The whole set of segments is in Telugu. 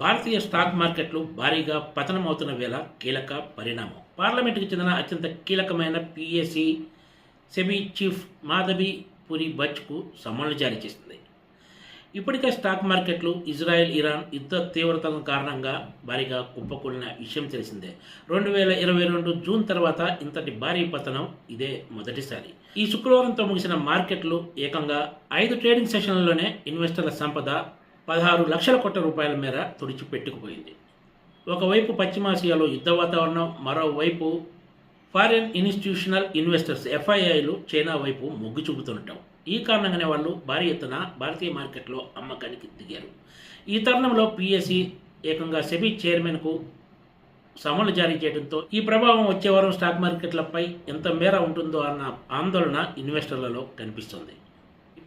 భారతీయ స్టాక్ మార్కెట్లు భారీగా పతనమవుతున్న వేళ కీలక పరిణామం. పార్లమెంటుకు చెందిన అత్యంత కీలకమైన PAC SEBI chief Madhavi Puri బచ్కు సమన్లు జారీ చేసింది. ఇప్పటికే స్టాక్ మార్కెట్లు ఇజ్రాయెల్ ఇరాన్ యుద్ధ తీవ్రత కారణంగా భారీగా కుప్పకూలిన విషయం తెలిసిందే. రెండు వేల ఇరవై రెండు జూన్ తర్వాత ఇంతటి భారీ పతనం ఇదే మొదటిసారి. ఈ శుక్రవారంతో ముగిసిన మార్కెట్లు ఏకంగా ఐదు ట్రేడింగ్ సెషన్లలోనే ఇన్వెస్టర్ల సంపద పదహారు లక్షల కోట్ల రూపాయల మేర తుడిచిపెట్టుకుపోయింది. ఒకవైపు పశ్చిమాసియాలో యుద్ధ వాతావరణం మరోవైపు ఫారిన్ ఇన్స్టిట్యూషనల్ ఇన్వెస్టర్స్ ఎఫ్ఐఐలు చైనా వైపు మొగ్గు చూపుతుండటం. ఈ కారణంగానే వాళ్ళు భారీ ఎత్తున భారతీయ మార్కెట్లో అమ్మకానికి దిగారు. ఈ తరుణంలో పిఎస్సి ఏకంగా సెబీ చైర్మన్కు సమన్లు జారీ చేయడంతో ఈ ప్రభావం వచ్చే వారం స్టాక్ మార్కెట్లపై ఎంత మేర ఉంటుందో అన్న ఆందోళన ఇన్వెస్టర్లలో కనిపిస్తుంది.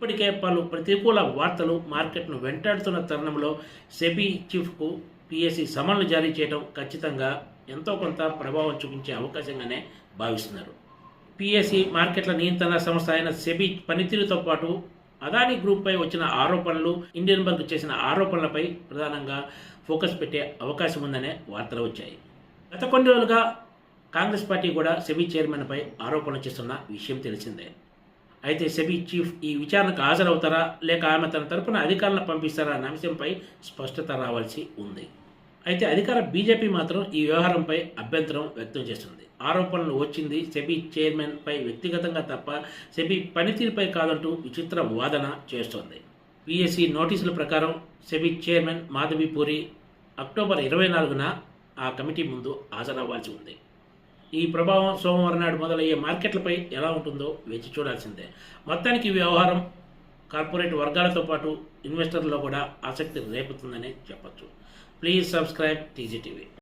ఇప్పటికే పలు ప్రతికూల వార్తలు మార్కెట్ను వెంటాడుతున్న తరుణంలో సెబీ చీఫ్కు పిఎస్సి సమన్లు జారీ చేయడం ఖచ్చితంగా ఎంతో కొంత ప్రభావం చూపించే అవకాశంగానే భావిస్తున్నారు. పిఎస్సి మార్కెట్ల నియంత్రణ సంస్థ అయిన సెబీ పనితీరుతో పాటు అదానీ గ్రూప్పై వచ్చిన ఆరోపణలు ఇండియన్ బ్యాంక్ చేసిన ఆరోపణలపై ప్రధానంగా ఫోకస్ పెట్టే అవకాశం ఉందనే వార్తలు వచ్చాయి. గత కొన్ని రోజులుగా కాంగ్రెస్ పార్టీ కూడా సెబీ చైర్మన్పై ఆరోపణలు చేస్తున్న విషయం తెలిసిందే. అయితే సెబీ చీఫ్ ఈ విచారణకు హాజరవుతారా? లేక ఆమె తన తరపున అధికారులను పంపిస్తారా అనే అంశంపై స్పష్టత రావాల్సి ఉంది. అయితే అధికార బీజేపీ మాత్రం ఈ వ్యవహారంపై అభ్యంతరం వ్యక్తం చేస్తుంది. ఆరోపణలు వచ్చింది సెబీ చైర్మన్పై వ్యక్తిగతంగా తప్ప సెబీ పనితీరుపై కాదంటూ విచిత్ర వాదన చేస్తోంది. పిఎస్సి నోటీసుల ప్రకారం సెబీ చైర్మన్ మాధవి పూరి అక్టోబర్ ఇరవై నాలుగున ఆ కమిటీ ముందు హాజరవ్వాల్సి ఉంది. ఈ ప్రభావం సోమవారం నాడు మొదలయ్యే మార్కెట్లపై ఎలా ఉంటుందో వేచి చూడాల్సిందే. మొత్తానికి ఈ వ్యవహారం కార్పొరేట్ వర్గాలతో పాటు ఇన్వెస్టర్లలో కూడా ఆసక్తి రేపుతుందని చెప్పచ్చు. Please subscribe TGTV